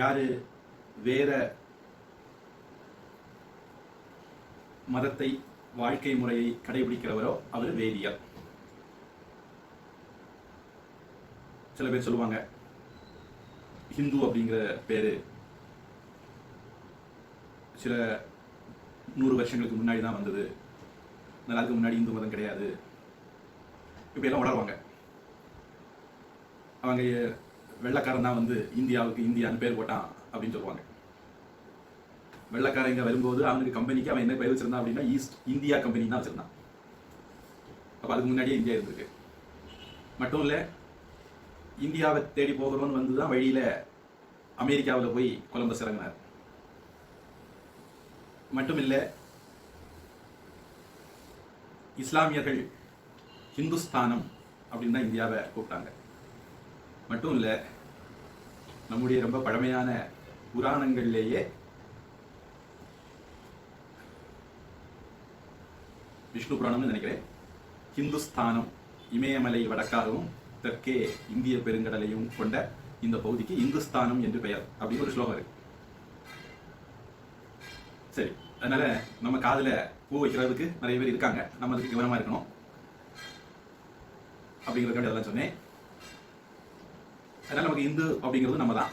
யாரு? வேற மதத்தை வாழ்க்கை முறையை கடைபிடிக்கிறவரோ அவர் வேதியர் சில பேர் சொல்லுவாங்க ஹிந்து அப்படிங்கிற பேரு சில நூறு வருஷங்களுக்கு முன்னாடி தான் வந்தது. நல்லா அதுக்கு முன்னாடி இந்து மதம் கிடையாது. இப்படியெல்லாம் உணர்வாங்க. அவங்க வெள்ளக்காரன் தான் வந்து இந்தியாவுக்கு இந்தியான்னு பேர் போட்டான் அப்படின்னு சொல்லுவாங்க. வெள்ளக்காரங்க வரும்போது அவனுக்கு கம்பெனிக்கு அவன் என்ன பேர் வச்சிருந்தான் அப்படின்னா ஈஸ்ட் இந்தியா கம்பெனி தான் வச்சிருந்தான். அப்போ அதுக்கு முன்னாடியே இந்தியா இருந்திருக்கு. மட்டும் இல்ல இந்தியாவை தேடி போகிறோம்னு வந்து தான் வழியில அமெரிக்காவில் போய் கொலம்பஸ் இறங்கினார். மட்டும் இல்லை இஸ்லாமியர்கள் ஹிந்துஸ்தானம் அப்படின்னு தான் இந்தியாவை கூப்பிட்டாங்க. மட்டும் இல்லை நம்முடைய ரொம்ப பழமையான புராணங்கள்லேயே விஷ்ணு புராணம்னு நினைக்கிறேன். ஹிந்துஸ்தானம் இமயமலை வடக்காகவும் தெற்கே இந்திய பெருங்கடலையும் கொண்ட இந்த பகுதிக்கு இந்துஸ்தானம் என்று பெயர் அப்படின்னு ஒரு ஸ்லோகம் இருக்கு. சரி அதனால நம்ம காதுல பூ வைக்கிறதுக்கு நிறைய பேர் இருக்காங்க. நம்ம அதுக்கு கவனமா இருக்கணும். அப்படிங்கிறதுக்காண்டி அதெல்லாம் சொன்னேன். அதனால நமக்கு இந்து அப்படிங்கிறது நம்ம தான்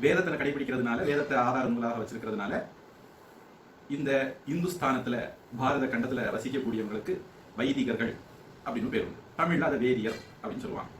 வேதத்தை கடைபிடிக்கிறதுனால வேதத்தை ஆதாரங்களாக வச்சிருக்கிறதுனால இந்த இந்துஸ்தானத்துல பாரத கண்டத்துல வசிக்கக்கூடியவங்களுக்கு வைதிகர்கள் அப்படின்னு பேர் உண்டு. தமிழ்ல அதை வேதியர் அப்படின்னு சொல்லுவாங்க.